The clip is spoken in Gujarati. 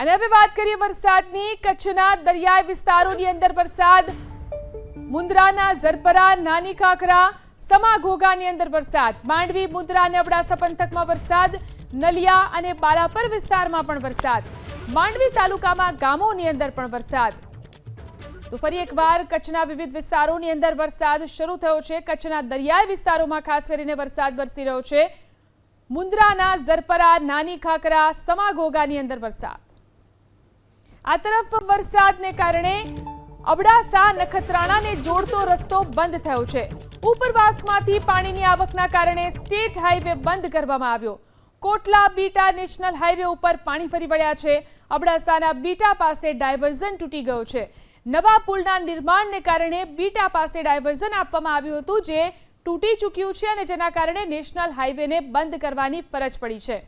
અને હવે વાત કરીએ વરસાદની. કચ્છના દરિયાઈ વિસ્તારોની અંદર વરસાદ. મુન્દ્રાના ઝરપરા, નાની કાંકરા સમા ઘોઘાની અંદર વરસાદ. માંડવી મુન્દ્રા અને અબડાસા પંથકમાં વરસાદ. નલિયા અને બાલાપર વિસ્તારમાં પણ વરસાદ. માંડવી તાલુકામાં ગામોની અંદર પણ વરસાદ. તો ફરી એકવાર કચ્છના વિવિધ વિસ્તારોની અંદર વરસાદ શરૂ થયો છે. કચ્છના દરિયાઈ વિસ્તારોમાં ખાસ કરીને વરસાદ વરસી રહ્યો છે. મુન્દ્રાના ઝરપરા, નાની ખાકરા સમા ઘોઘાની અંદર વરસાદ. આ તરફ વરસાદને કારણે અબડાસા નખત્રાણાને જોડતો રસ્તો બંધ થયો છે. ઉપરવાસમાંથી પાણીની આવકના કારણે સ્ટેટ હાઈવે બંધ કરવામાં આવ્યો. કોટલા બીટા નેશનલ હાઈવે ઉપર પાણી ફરી વળ્યા છે. અબડાસાના બીટા પાસે ડાયવર્ઝન તૂટી ગયો છે. નવા પુલના નિર્માણને કારણે બીટા પાસે ડાયવર્ઝન આપવામાં આવ્યું હતું, જે તૂટી ચૂક્યું છે અને જેના કારણે નેશનલ હાઈવેને બંધ કરવાની ફરજ પડી છે.